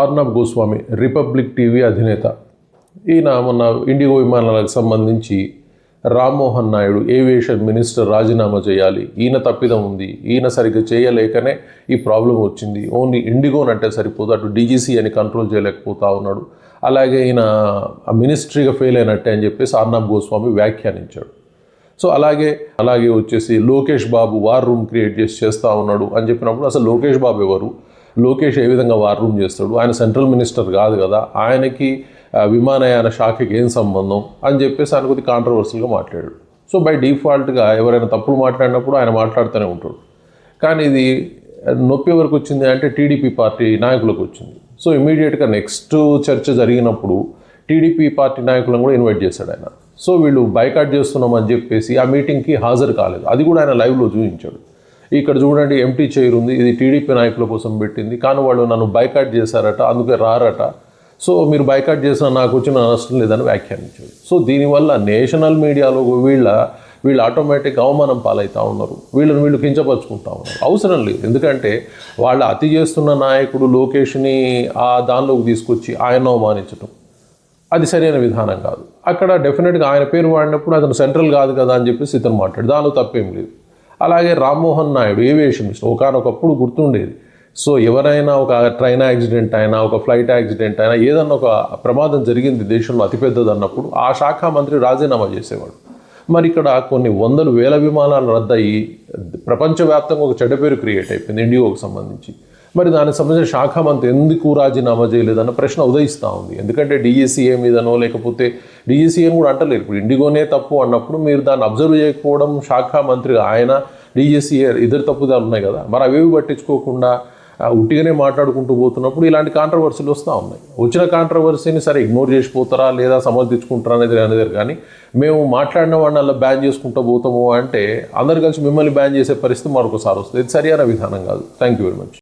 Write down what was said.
Arnab Goswami republic TV అధినేత. ఈయన మొన్న ఇండిగో విమానాలకు సంబంధించి రామ్మోహన్ నాయుడు ఏవియేషన్ మినిస్టర్ రాజీనామా చేయాలి. ఈయన తప్పిదం ఉంది. ఈయన సరిగ్గా చేయలేకనే ఈ ప్రాబ్లం వచ్చింది. ఓన్లీ ఇండిగోన్ అంటే సరిపోదు. అటు డీజీసీ అని కంట్రోల్ చేయలేకపోతా ఉన్నాడు. అలాగే ఈయన ఆ మినిస్ట్రీగా ఫెయిల్ అయినట్టే అని చెప్పేసి ఆర్నబ్ గోస్వామి వ్యాఖ్యానించాడు. సో అలాగే అలాగే వచ్చేసి Lokesh Babu war room create చేసి చేస్తూ ఉన్నాడు అని చెప్పినప్పుడు అసలు లోకేష్ బాబు ఎవరు? లోకేష్ ఏ విధంగా వార్ రూమ్ చేస్తాడు? ఆయన సెంట్రల్ మినిస్టర్ కాదు కదా. ఆయనకి విమానయాన శాఖకి ఏం సంబంధం? అని చెప్పేసి ఆయన కొద్ది కాంట్రవర్సీగా మాట్లాడాడు. సో బై డిఫాల్ట్గా ఎవరైనా తప్పులు మాట్లాడినప్పుడు ఆయన మాట్లాడుతూనే ఉంటాడు. కానీ ఇది నొప్పి ఎవరికి వచ్చింది అంటే టీడీపీ పార్టీ నాయకులకు వచ్చింది. సో ఇమీడియట్గా నెక్స్ట్ చర్చ జరిగినప్పుడు టీడీపీ పార్టీ నాయకులను కూడా ఇన్వైట్ చేశాడు ఆయన. సో వీళ్ళు బైకాట్ చేస్తున్నామని చెప్పేసి ఆ మీటింగ్కి హాజరు కాలేదు. అది కూడా ఆయన లైవ్లో చూపించాడు. ఇక్కడ చూడండి ఎంటీ చైర్ ఉంది. ఇది టీడీపీ నాయకుల కోసం పెట్టింది. కానీ వాళ్ళు నన్ను బైకాట్ చేశారట అందుకే రారట. సో మీరు బైకాట్ చేసిన నాకు వచ్చిన నష్టం లేదని వ్యాఖ్యానించారు. సో దీనివల్ల నేషనల్ మీడియాలో వీళ్ళ వీళ్ళు ఆటోమేటిక్ అవమానం పాలవుతూ ఉన్నారు. వీళ్ళని వీళ్ళు కించపరుచుకుంటా ఉన్నారు. అవసరం లేదు. ఎందుకంటే వాళ్ళ అతి చేస్తున్న నాయకుడు లోకేష్ని ఆ దానిలోకి తీసుకొచ్చి ఆయన అవమానించడం అది సరైన విధానం కాదు. అక్కడ డెఫినెట్గా ఆయన పేరు వాడినప్పుడు అతను సెంట్రల్ కాదు కదా అని చెప్పేసి ఇతను మాట్లాడు. దానిలో తప్పేం లేదు. అలాగే రామ్మోహన్ నాయుడు ఏవియేషన్ మినిస్టర్ ఒకనొకప్పుడు గుర్తుండేది. సో ఎవరైనా ఒక ట్రైన్ యాక్సిడెంట్ అయినా ఒక ఫ్లైట్ యాక్సిడెంట్ అయినా ఏదన్నా ఒక ప్రమాదం జరిగింది దేశంలో అతిపెద్దది అన్నప్పుడు ఆ శాఖ మంత్రి రాజీనామా చేసేవాడు. మరి ఇక్కడ కొన్ని వందలు వేల విమానాలు రద్దయి ప్రపంచవ్యాప్తంగా ఒక చెడ్డ పేరు క్రియేట్ అయిపోయింది ఇండిగోకి సంబంధించి. మరి దానికి సంబంధించిన శాఖ మంత్రి ఎందుకు రాజీనామా చేయలేదన్న ప్రశ్న ఉదయిస్తూ ఉంది. ఎందుకంటే డిఎస్సీఏ మీదనో లేకపోతే డిఎస్సీఏని కూడా అంటలేరు. ఇప్పుడు ఇండిగోనే తప్పు అన్నప్పుడు మీరు దాన్ని అబ్జర్వ్ చేయకపోవడం శాఖ మంత్రి ఆయన డిఎస్సీఏ ఇద్దరు తప్పుదాలు ఉన్నాయి కదా. మరి అవేవి పట్టించుకోకుండా ఆ, ఉట్టిగానే మాట్లాడుకుంటూ పోతున్నప్పుడు ఇలాంటి కాంట్రవర్సీలు వస్తూ ఉన్నాయి. వచ్చిన కాంట్రవర్సీని సరే ఇగ్నోర్ చేసిపోతారా లేదా సమర్థించుకుంటారా అనేది అనేది కానీ మేము మాట్లాడిన వాడిని అలా బ్యాన్ చేసుకుంటూ పోతాము అంటే అందరు కలిసి మిమ్మల్ని బ్యాన్ చేసే పరిస్థితి మరొకసారి వస్తుంది. ఇది సరైన విధానం కాదు. Thank you very much